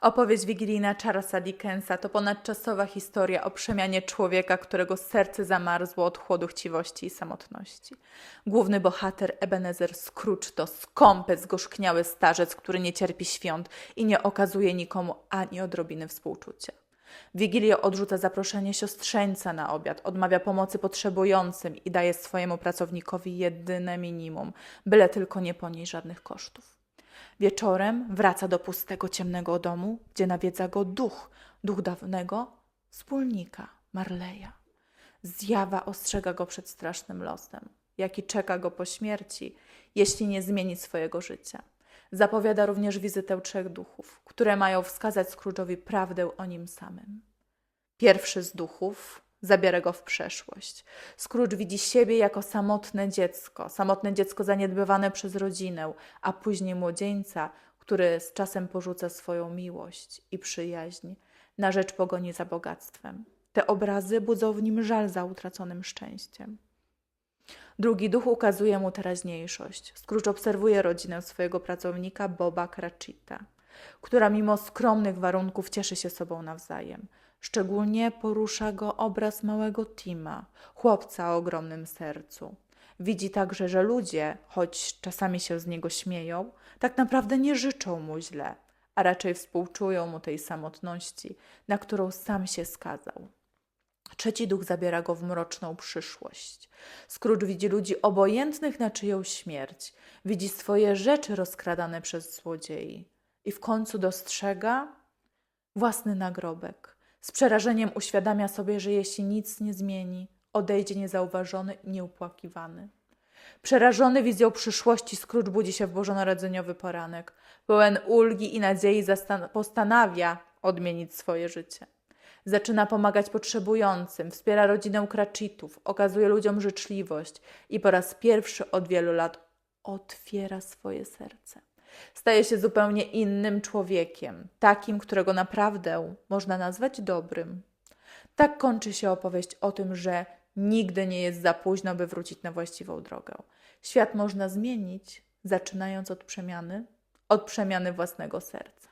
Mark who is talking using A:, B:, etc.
A: Opowieść wigilijna Charlesa Dickensa to ponadczasowa historia o przemianie człowieka, którego serce zamarzło od chłodu chciwości i samotności. Główny bohater Ebenezer Scrooge to skąpy, zgorzkniały starzec, który nie cierpi świąt i nie okazuje nikomu ani odrobiny współczucia. W Wigilię odrzuca zaproszenie siostrzeńca na obiad, odmawia pomocy potrzebującym i daje swojemu pracownikowi jedyne minimum, byle tylko nie ponieść żadnych kosztów. Wieczorem wraca do pustego, ciemnego domu, gdzie nawiedza go duch, duch dawnego wspólnika, Marleya. Zjawa ostrzega go przed strasznym losem, jaki czeka go po śmierci, jeśli nie zmieni swojego życia. Zapowiada również wizytę trzech duchów, które mają wskazać Scrooge'owi prawdę o nim samym. Pierwszy z duchów zabiera go w przeszłość. Scrooge widzi siebie jako samotne dziecko, samotne dziecko zaniedbywane przez rodzinę, a później młodzieńca, który z czasem porzuca swoją miłość i przyjaźń na rzecz pogoni za bogactwem. Te obrazy budzą w nim żal za utraconym szczęściem. Drugi duch ukazuje mu teraźniejszość. Scrooge obserwuje rodzinę swojego pracownika Boba Cratchita, która mimo skromnych warunków cieszy się sobą nawzajem. Szczególnie porusza go obraz małego Tima, chłopca o ogromnym sercu. Widzi także, że ludzie, choć czasami się z niego śmieją, tak naprawdę nie życzą mu źle, a raczej współczują mu tej samotności, na którą sam się skazał. Trzeci duch zabiera go w mroczną przyszłość. Scrooge widzi ludzi obojętnych na czyją śmierć, widzi swoje rzeczy rozkradane przez złodziei i w końcu dostrzega własny nagrobek. Z przerażeniem uświadamia sobie, że jeśli nic nie zmieni, odejdzie niezauważony i nieupłakiwany. Przerażony wizją przyszłości, Scrooge budzi się w bożonarodzeniowy poranek. Pełen ulgi i nadziei postanawia odmienić swoje życie. Zaczyna pomagać potrzebującym, wspiera rodzinę Cratchitów, okazuje ludziom życzliwość i po raz pierwszy od wielu lat otwiera swoje serce. Staje się zupełnie innym człowiekiem, takim, którego naprawdę można nazwać dobrym. Tak kończy się opowieść o tym, że nigdy nie jest za późno, by wrócić na właściwą drogę. Świat można zmienić, zaczynając od przemiany, od przemiany własnego serca.